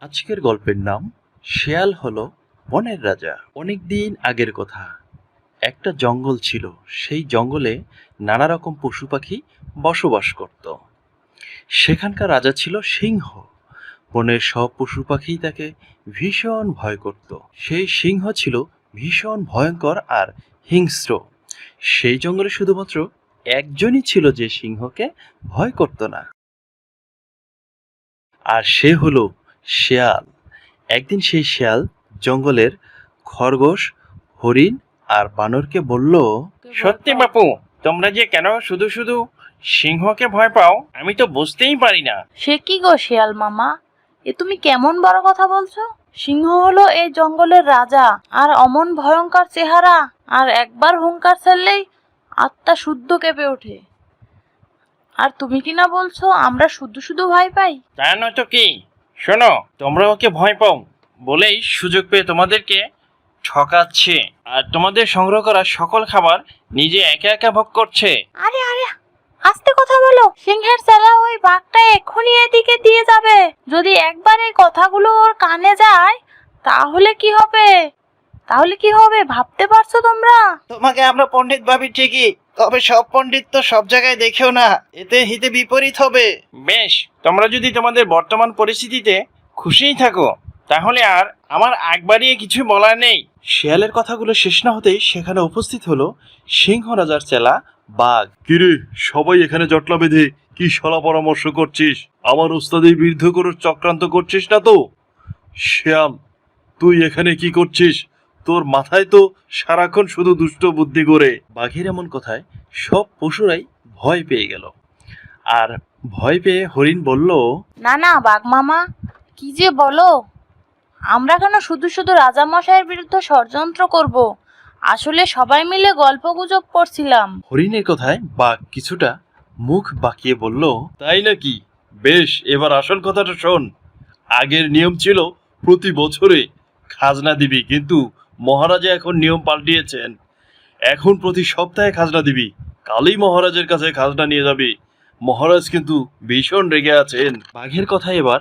আজকের গল্পের নাম, শেয়াল হল বনের রাজা। অনেক দিন আগের কথা। একটা জঙ্গল ছিল। সেই জঙ্গলে নানা রকম পশু পাখি বসবাস করত। সেখানকার রাজা ছিল সিংহ। বনের সব পশু পাখি তাকে ভীষণ ভয় করত। সেই সিংহ ছিল ভীষণ ভয়ঙ্কর আর হিংস্র। সেই জঙ্গলে শুধুমাত্র একজনই ছিল যে সিংহকে ভয় করত না। আর সে হলো শেয়াল। একদিন সেই শেয়াল জঙ্গলের খরগোশ হরিণ আর বানরকে বলল সত্যি বাপু তোমরা যে কেন শুধু শুধু সিংহকে ভয় পাও আমি তো বুঝতেই পারি না। সে কি গো শিয়াল মামা? এ তুমি কেমন বড় কথা বলছো? সিংহ হলো এই জঙ্গলের রাজা আর অমন ভয়ঙ্কর চেহারা আর একবার হুঙ্কার ছাড়লেই আত্মা শুদ্ধ কেঁপে ওঠে। আর তুমি কি না বলছো আমরা শুধু শুধু ভয় পাই? তা নয়তো কি? শোনো তোমরা ওকে ভয় পাও। বলেই সুযোগ পেয়ে তোমাদেরকে ঠকাচ্ছে। আর তোমাদের সংগ্রহ করা সকল খাবার নিজে একা একা ভোগ করছে। আরে আরে আস্তে কথা বলো। সিংহের চেলা ওই বাঘটা এক্ষুনি এদিকে দিয়ে যাবে। যদি একবার এই কথাগুলো ওর কানে যায় তাহলে কি হবে? তাহলে কি হবে? ভাবতে পারছ তোমরা? তোমাকে আমরা পণ্ডিত ভাবি ঠিকই। তবে সব পণ্ডিত তো সব জায়গায় দেখেও না এতে হিতে বিপরীত হবে। বেশ তোমরা যদি তোমাদের বর্তমান পরিস্থিতিতে খুশিই থাকো তাহলে আর আমার আগ বাড়িয়ে কিছু বলার নেই। শেয়ালের কথাগুলো শেষ না হতেই সেখানে উপস্থিত হলো সিংহ রাজার চেলা বাঘ। কিরে সবাই এখানে জটলা বেঁধে কি সলা পরামর্শ করছিস? আমার ওস্তাদের বিরুদ্ধ করে চক্রান্ত করছিস না তো? শ্যাম তুই এখানে কি করছিস? তোর মাথায় তো সারাক্ষণ শুধু দুষ্ট বুদ্ধি করে। বাঘের এমন কথায় সব পশুরাই ভয় পেয়ে গেল। আর ভয় পেয়ে হরিণ বলল না না বাঘ মামা কি যে বলো? আমরা কেন শুধু শুধু রাজামশাইয়ের বিরুদ্ধে ষড়যন্ত্র করব? আসলে সবাই মিলে গল্প গুজব করছিলাম। হরিণের কথায় বাঘ কিছুটা মুখ বাঁকিয়ে বলল তাই নাকি? বেশ এবার আসল কথাটা শোন। আগের নিয়ম ছিল প্রতি বছরে খাজনা দিবি কিন্তু মহারাজা এখন নিয়ম পাল্টিয়েছেন। এখন প্রতি সপ্তাহে খাজনা দিবি। কালই মহারাজের কাছে খাজনা নিয়ে যাবি। মহারাজ কিন্তু ভীষণ রেগে আছেন। বাঘের কথা এবার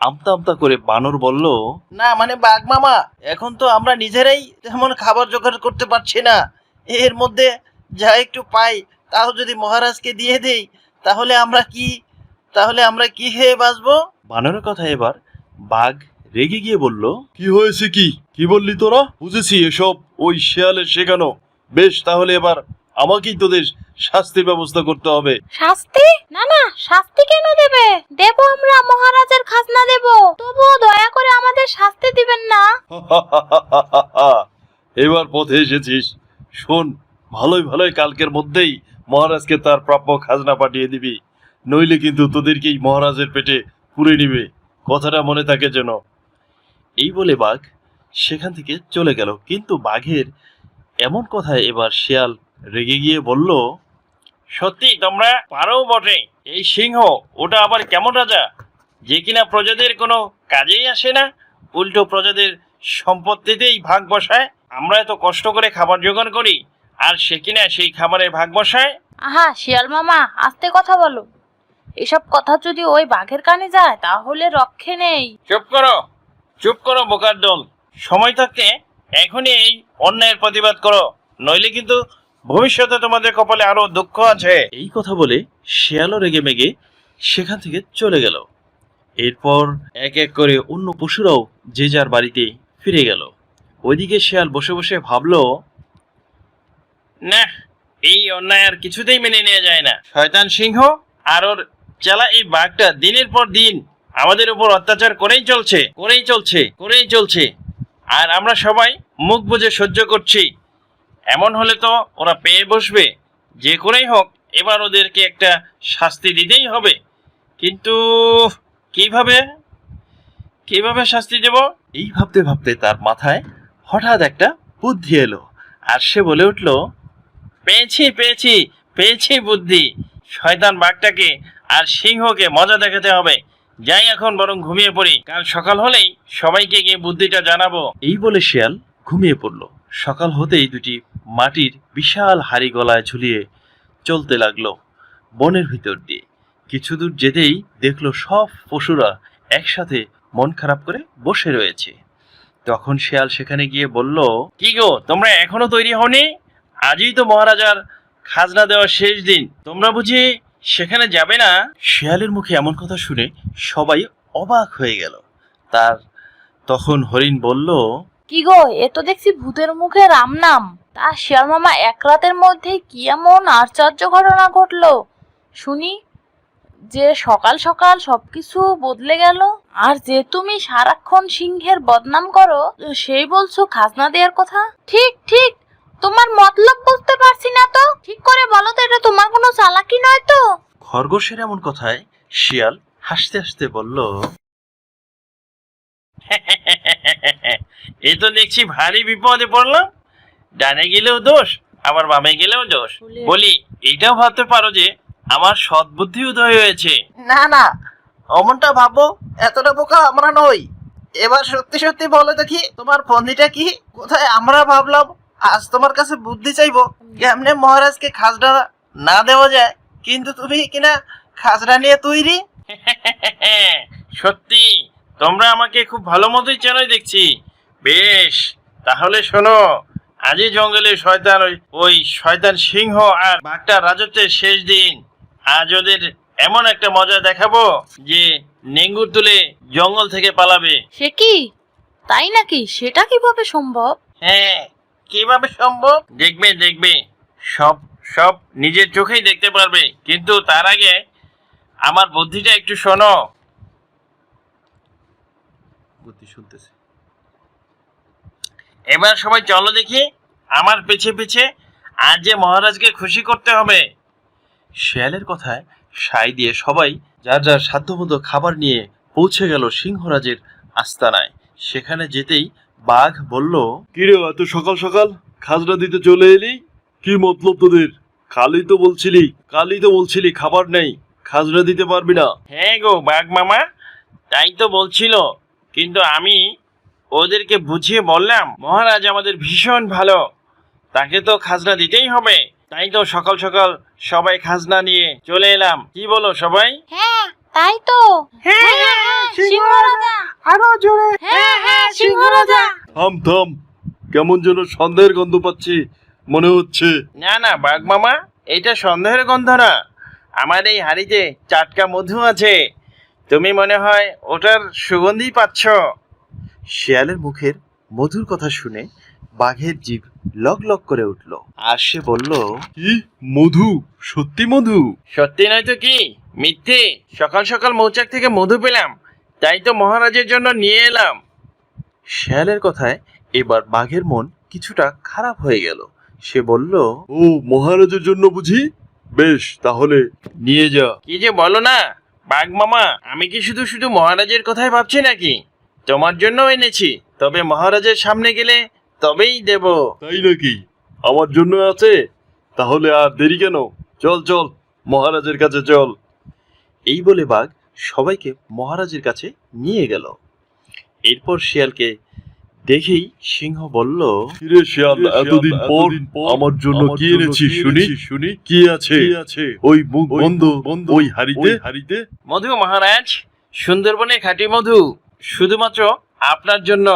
আমতা আমতা করে বানর বলল না মানে বাঘ মামা এখন তো আমরা নিজেরাই তেমন খাবার জোগাড় করতে পারছি না। এর মধ্যে যা একটু পাই তাও যদি মহারাজকে দিয়ে দেই তাহলে আমরা কি তাহলে আমরা কি খেয়ে বাঁচবো? বানরের কথা এবার বাঘ রেগে গিয়ে বলল কি হয়েছে কি? কি বললি তোরা? বুঝেছি এসব। ওই শেয়ালের শেখানো। বেশ তাহলে এবার আমাকেই তোদের শাস্তির ব্যবস্থা করতে হবে। শাস্তি? না না শাস্তি কেন দেবে? দেব আমরা মহারাজের খাজনা দেব। তবুও দয়া করে আমাদের শাস্তি দিবেন না। এবার পথে এসেছিস। শোন ভালোই ভালোই কালকের মধ্যেই মহারাজকে তার প্রাপ্য খাজনা পাঠিয়ে দিবি। নইলে কিন্তু তোদেরকেই মহারাজের পেটে পুরে নিবে। কথাটা মনে থাকে যেন। এই বলে বাঘ সেখান থেকে চলে গেল। কিন্তু বাঘের এমন কথায় এবার শিয়াল রেগে গিয়ে বলল সত্যি তোমরা পারো বটে। এই সিংহ ওটা আবার কেমন রাজা? যে কিনা প্রজাদের কোনো কাজেই আসে না। উল্টো প্রজাদের সম্পত্তিতেই ভাগ বসায়। আমরা এত কষ্ট করে খাবার জোগাড় করি আর সে কিনা সেই খাবারের ভাগ বসায়? আহা শিয়াল মামা আস্তে কথা বলো। এসব কথা যদি ওই বাঘের কানে যায় তাহলে রক্ষে নেই। চুপ করো। চুপ করো বোকার দল। সময় থাকতে এখনই এই অন্যায়ের প্রতিবাদ করো। নইলে কিন্তু ভবিষ্যতে তোমাদের কপালে আরও দুঃখ আছে। এই কথা বলে শিয়ালও রেগে মেগে সেখান থেকে চলে গেল। এরপর এক এক করে অন্য পশুরাও যে যার বাড়িতে ফিরে গেল। ওইদিকে শিয়াল বসে বসে ভাবল না এই অন্যায় আর কিছুতেই মেনে নেওয়া যায় না। শয়তান সিংহ? আর ওর চালা এই বাঘটা দিনের পর দিন আমাদের উপর অত্যাচার করেই চলছে করেই চলছে করেই চলছে। আর আমরা সবাই মুখ বুজে সহ্য করছি। এমন হলে তো ওরা পেয়ে বসবে। যে করেই হোক, এবার ওদেরকে একটা শাস্তি দিতেই হবে। কিন্তু কীভাবে? কীভাবে শাস্তি দেব? এই ভাবতে ভাবতে তার মাথায় হঠাৎ একটা বুদ্ধি এলো। আর সে বলে উঠল, পেয়েছি পেয়েছি পেয়েছি বুদ্ধি। শয়তান বাঘটাকে আর সিংহকে মজা দেখাতে হবে। যাই এখন বরং ঘুমিয়ে পড়ি। কাল সকাল হলেই সবাইকে গিয়ে বুদ্ধিটা জানাব। এই বলে শিয়াল ঘুমিয়ে পড়ল। সকাল হতেই দুটি মাটির বিশাল হাড়ি গলায় ঝুলিয়ে চলতে লাগল বনের ভিতর দিয়ে। কিছু দূর যেতেই দেখল সব পশুরা একসাথে মন খারাপ করে বসে রয়েছে। তখন শিয়াল সেখানে গিয়ে বলল কি গো তোমরা এখনও তৈরি হওনি? আজই তো মহারাজার খাজনা দেওয়ার শেষ দিন। তোমরা বুঝি সেখানে যাবে না? শেয়ালের মুখে এমন কথা শুনে সবাই অবাক হয়ে গেল। তার তখন হরিণ বলল, কি গো, এ তো দেখছি ভূতের মুখে রাম নাম তা শিয়াল মামা, এক রাতের মধ্যে কি এমন আশ্চর্য ঘটনা ঘটলো? শুনি, যে সকাল সকাল সবকিছু বদলে গেল, আর যে তুমি সারাক্ষণ সিংহের বদনাম করো, সেই বলছো খাজনা দেওয়ার কথা? ঠিক ঠিক তোমার মতলব বুঝতে পারছি না তো। ঠিক করে বলো তো এটা তোমার কোনো চালাকি নয় তো? খরগোশের এমন কথায় শিয়াল হাসতে হাসতে বলল এ তো দেখছি ভারী বিপদে পড়লাম। ডানে গেলেও দোষ আবার বামে গেলেও দোষ। বলি এইটাও ভাবতে পারো যে আমার সদ্বুদ্ধি উদয় হয়েছে। না না অমনটা ভাববো এতটা বোকা আমরা নই। এবার সত্যি সত্যি বলো দেখি তোমার ফন্দিটা কি? কোথায় আমরা ভাবলাম? আজ তোমার কাছে বুদ্ধি চাইব কেমনে মহারাজকে খাজনা না দেওয়া যায় কিন্তু তুমি কিনা খাজনা নিয়ে তৈরি? সত্যি তোমরা আমাকে খুব ভালো মতোই চেনোই দেখছি। বেশ তাহলে শোনো আজই জঙ্গলে শয়তান ওই- ওই শয়তান সিংহ আর বাঘটা রাজত্বের শেষ দিন। আজ ওদের এমন একটা মজা দেখাবো যে নেঙ্গুর তুলে জঙ্গল থেকে পালাবে। সে কি? তাই নাকি? সেটা কীভাবে সম্ভব? হ্যাঁ কীভাবে সম্ভব? দেখবে দেখবে। সব সব নিজের চোখেই দেখতে পারবে। কিন্তু তার আগে আমার বুদ্ধিটা একটু শোনো। বুদ্ধি শুনতেছে। এবার সবাই চলো দেখি। আমার পিছে পিছে আজ যে মহারাজকে খুশি করতে হবে। শিয়ালের কথায় সাই দিয়ে সবাই যার যার সাধ্যমতো খাবার নিয়ে পৌঁছে গেল সিংহরাজের আস্তানায়। সেখানে যেতেই বাঘ বলল কিরে এত সকাল সকাল খাজনা দিতে চলে এলি? কি মতলব তোদের? কালই তো বলছিলি কালই তো বলছিলি খাবার নেই খাজনা দিতে পারবি না। হ্যাঁ গো বাঘ মামা তাই তো বলছিল। কিন্তু আমি ওদেরকে বুঝিয়ে বললাম মহারাজ আমাদের ভীষণ ভালো তাকে তো খাজনা দিতেই হবে। তাই তো সকাল সকাল সবাই খাজনা নিয়ে চলে এলাম। কি বলো সবাই? হ্যাঁ তাই তো? হ্যাঁ হ্যাঁ সিংহ রাজা আরও জোরে। হ্যাঁ হ্যাঁ সিংহ রাজা থাম থাম। কেমন যেন সন্দেহের গন্ধ পাচ্ছি মনে হচ্ছে। না না বাঘ মামা এটা সন্দেহের গন্ধ না। আমার এই হাড়িতে চাটকা মধু আছে। তুমি মনে হয় ওটার সুগন্ধি পাচ্ছ। শিয়ালের মুখের মধুর কথা শুনে বাঘের জীব লক লক করে উঠল। আর সে বলল কি মধু সত্যি মধু? সত্যি নয় তো কি? মিথ্যে। সকাল সকাল মৌচাক থেকে মধু পেলাম। তাই তো মহারাজের জন্য নিয়ে এলাম। শিয়ালের কথায় এবার বাঘের মন কিছুটা খারাপ হয়ে গেল। সে বলল ও মহারাজের জন্য বুঝি? বেশ তাহলে নিয়ে যা। কি যে বলো না বাঘ মামা আমি কি শুধু শুধু মহারাজের কথাই ভাবছি নাকি? তোমার জন্য এনেছি তবে মহারাজের সামনে গেলে তবেই দেব। তাই নাকি? আমার জন্য আছে? তাহলে আর দেরি কেন? চল চল মহারাজের কাছে চল। এই বলে বাঘ সবাইকে মহারাজের কাছে নিয়ে গেল। এরপর শিয়ালকে দেখেই সিংহ বলল শিয়াল এতদিন পর আমার জন্য কি এনেছিস শুনি? শুনি? কি আছে? ওই মুখ বন্ধ ওই হাড়িতে? হাড়িতে? মধু মহারাজ সুন্দরবনে খাঁটি মধু শুধুমাত্র আপনার জন্য।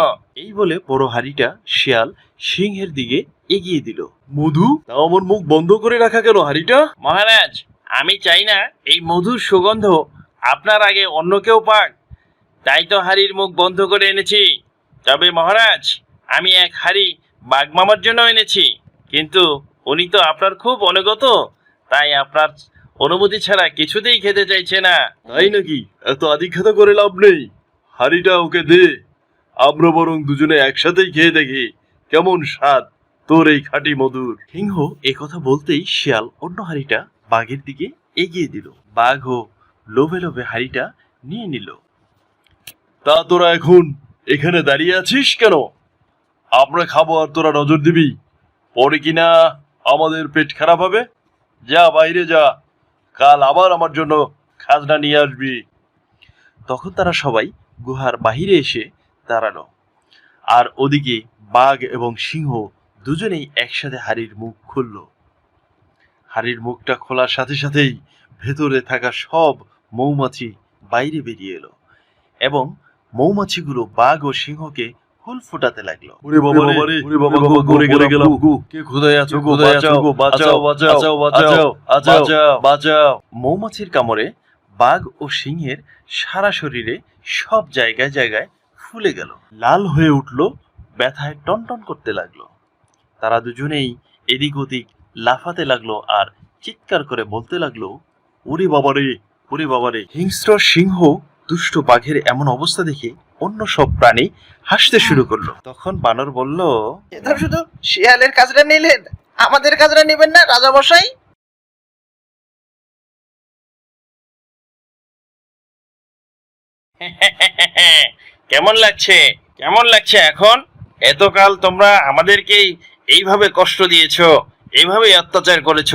এই বলে বড় হাড়িটা শিয়াল সিংহের দিকে এগিয়ে দিল। মধু তা আমার মুখ বন্ধ করে রাখা কেন হাড়িটা? মহারাজ আমি চাই না এই মধুর সুগন্ধ আপনার আগে অন্য কেউ পাক। তাই তো হাড়ির মুখ বন্ধ করে এনেছি। তবে মহারাজ আমি এক হাড়ি বাগমামার জন্য এনেছি। কিন্তু উনি তো আপনার খুব অনুগত তাই আপনার অনুমতি ছাড়া কিছুতেই খেতে চাইছে না। তাই নাকি? এত আদিখ্যাতা করে লাভ নেই। হাড়িটা ওকে দে। আমরা বরং দুজনে একসাথেই খেয়ে দেখি কেমন স্বাদ তোর এই খাঁটি মধুর। সিংহ এ কথা বলতেই শিয়াল অন্য হাড়িটা বাঘের দিকে এগিয়ে দিল। বাঘও লোভে লোভে হাড়িটা নিয়ে নিল। তা তোরা এখন এখানে দাঁড়িয়ে আছিস কেন? আমরা খাব আর তোরা নজর দিবি। পরে কিনা আমাদের পেট খারাপ হবে? যা বাইরে যা। কাল আবার আমার জন্য খাজনা নিয়ে আসবি। তখন তারা সবাই গুহার বাহিরে এসে দাঁড়াল। আর ওদিকে বাঘ এবং সিংহ দুজনেই একসাথে হাড়ির মুখ খুলল। হাড়ির মুখটা খোলার সাথে সাথেই ভেতরে থাকা সব মৌমাছি বাইরে বেরিয়ে এলো এবং মৌমাছিগুলো বাঘ ও সিংহকে হুল ফুটাতে লাগল। ওরে বাবা রে ওরে বাবা গো গরে গেলাম। গো কে খোদায় আছো গো? বাঁচাও গো? বাঁচাও বাঁচাও বাঁচাও বাঁচাও। বাঁচাও। মৌমাছির কামড়ে বাঘ ও সিংহের সারা শরীরে সব জায়গায় জায়গায় ফুলে গেল। লাল হয়ে উঠল ব্যথায় টনটন করতে লাগল। তারা দুজনেই এদিক ওদিক লাফাতে লাগল আর চিৎকার করে বলতে লাগল ওরে বাবারে ওরে বাবারে হিংস্র সিংহ দুষ্ট বাঘের এমন অবস্থা দেখে অন্য সব প্রাণী হাসতে শুরু করল। তখন বানর বলল এ শুধু শিয়ালের কাজটা নিলেন আমাদের কাজটা নেবেন না রাজা মশাই? কেমন লাগছে? কেমন লাগছে এখন? এতকাল তোমরা আমাদেরকেই এইভাবে কষ্ট দিয়েছ। এইভাবে অত্যাচার করেছ।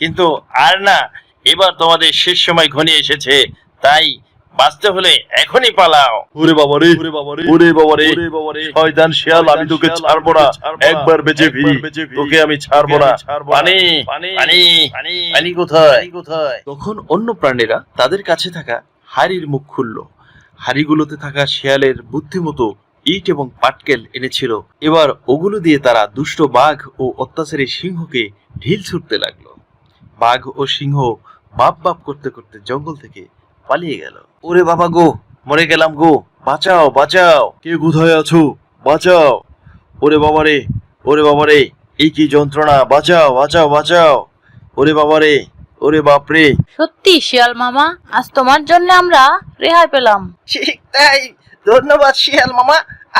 কিন্তু আর না এবার তোমাদের শেষ সময় ঘনিয়ে এসেছে তাই বাঁচতে হলে এখনই পালাও। ওরে বাবা রে ওরে বাবা রে ওরে বাবা রে ওরে বাবা রে শয়তান শিয়াল আমি তোকে ছাড়বো না। একবার বেঁচে ফিরি তোকে আমি ছাড়বো না। পানি পানি পানি পানি। পানি কোথায়? কোথায়? তখন অন্য প্রাণীরা তাদের কাছে থাকা হাড়ির মুখ খুলল। হাড়িগুলোতে থাকা শিয়ালের বুদ্ধিমতো ইট এবং পাটকেল এনেছিল। এবার ওগুলো দিয়ে তারা দুষ্ট বাঘ ও অত্যাচারী সিংহকে ঢিল ছুটতে লাগল। বাঘ ও সিংহ বাপ বাপ করতে করতে জঙ্গল থেকে পালিয়ে গেল। ওরে বাবা গো মরে গেলাম গো। বাঁচাও বাঁচাও। কে কোথায় আছো? বাঁচাও। ওরে বাবা রে ওরে বাবা রে এই কি যন্ত্রণা? বাঁচাও বাঁচাও বাঁচাও। ওরে বাবা রে ওরে বাপ রে। সত্যি শিয়াল মামা আজ তোমার জন্য আমরা রেহাই পেলাম। ঠিক তাই। ধন্যবাদ শিয়াল মামা।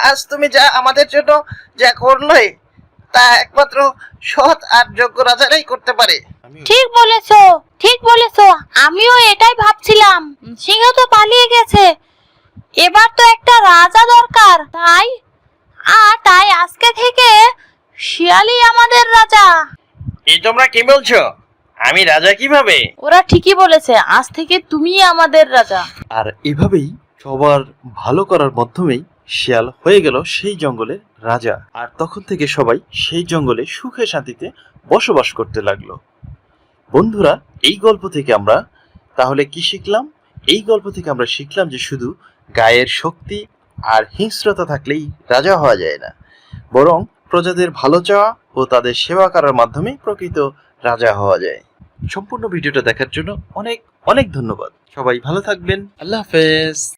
আজ তুমি যা আমাদের জন্য যা করলে তা একমাত্র সৎ আর যোগ্য রাজারাই করতে পারে। ঠিক বলেছ ঠিক বলেছ। আমিও এটাই ভাবছিলাম। সিংহ তো পালিয়ে গেছে। এবার তো একটা রাজা দরকার তাই? আর তাই আজকে থেকে শিয়ালই আমাদের রাজা। এই তোমরা কি বলছো? আমি রাজা কীভাবে? ওরা ঠিকই বলেছে আজ থেকে তুমিই আমাদের রাজা। আর এভাবেই সবার ভালো করার মাধ্যমেই শিয়াল হয়ে গেল সেই জঙ্গলের রাজা। আর তখন থেকে সবাই সেই জঙ্গলে সুখে শান্তিতে বসবাস করতে লাগল। বন্ধুরা, এই গল্প থেকে আমরা তাহলে কি শিখলাম? এই গল্প থেকে আমরা শিখলাম যে শুধু গায়ের শক্তি আর হিংস্রতা থাকলেই রাজা হওয়া যায় না। বরং প্রজাদের ভালো চাওয়া ও তাদের সেবা করার মাধ্যমে প্রকৃত রাজা হওয়া যায়। সম্পূর্ণ ভিডিওটা দেখার জন্য অনেক অনেক ধন্যবাদ। সবাই ভালো থাকবেন। আল্লাহ হাফেজ।